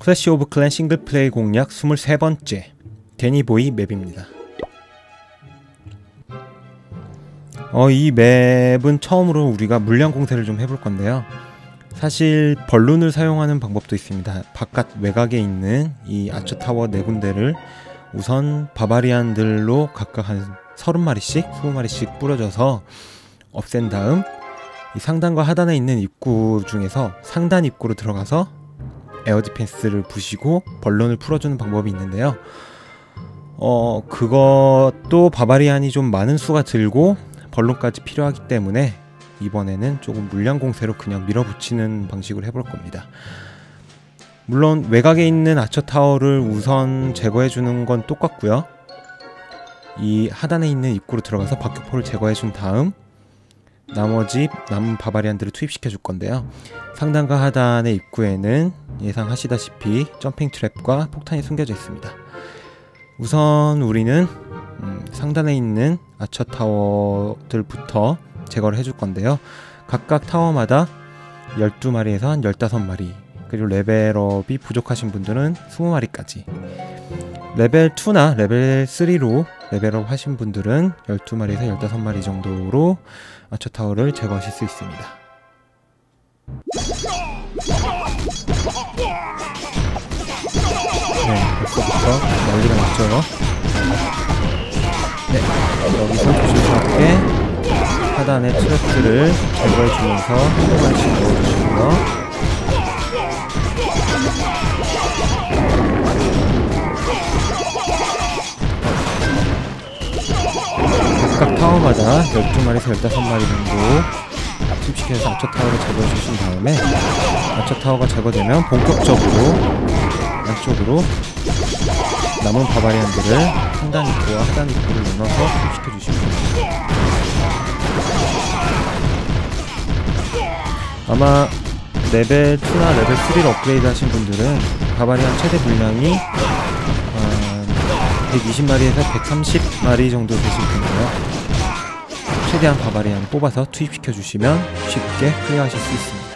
클래시 오브 클랜 싱글 플레이 공략 23번째 데니보이 맵입니다. 어, 이 맵은 처음으로 우리가 물량 공세를 좀 해볼 건데요. 사실 벌룬을 사용하는 방법도 있습니다. 바깥 외곽에 있는 이 아처 타워 네 군데를 우선 바바리안들로 각각 한 30마리씩, 20마리씩 뿌려줘서 없앤 다음 이 상단과 하단에 있는 입구 중에서 상단 입구로 들어가서 에어 디펜스를 부시고 벌룬을 풀어주는 방법이 있는데요. 어, 그것도 바바리안이 좀 많은 수가 들고 벌룬까지 필요하기 때문에 이번에는 조금 물량 공세로 그냥 밀어붙이는 방식으로 해볼 겁니다. 물론 외곽에 있는 아처 타워를 우선 제거해 주는 건 똑같고요. 이 하단에 있는 입구로 들어가서 박격포를 제거해 준 다음 나머지 남은 바바리안들을 투입시켜 줄 건데요. 상단과 하단의 입구에는 예상하시다시피 점핑 트랩과 폭탄이 숨겨져 있습니다. 우선 우리는 음, 상단에 있는 아처 타워들부터 제거를 해줄 건데요. 각각 타워마다 12마리에서 한 15마리 그리고 레벨업이 부족하신 분들은 20마리까지 레벨 2나 레벨 3로 레벨업 하신 분들은 12마리에서 15마리 정도로 아처 타워를 제거하실 수 있습니다. 네, 벌써부터 난리가 났죠. 네, 여기서 조심스럽게 하단의 트랩들을 제거해주면서 한 번씩 넣어주시고요. 각각 타워마다 12마리에서 15마리 정도 투입시켜서 아처 타워를 제거해 주신 다음에 아처 타워가 제거되면 본격적으로 안쪽으로 남은 바바리안들을 상단 입구와 하단 입구를 나눠서 투입시켜 주시면 됩니다. 아마 레벨 2나 레벨 3를 업그레이드 하신 분들은 바바리안 최대 물량이 120마리에서 130마리 정도 되실 텐데요. 최대한 바바리안 뽑아서 투입시켜 주시면 쉽게 클리어하실 수 있습니다.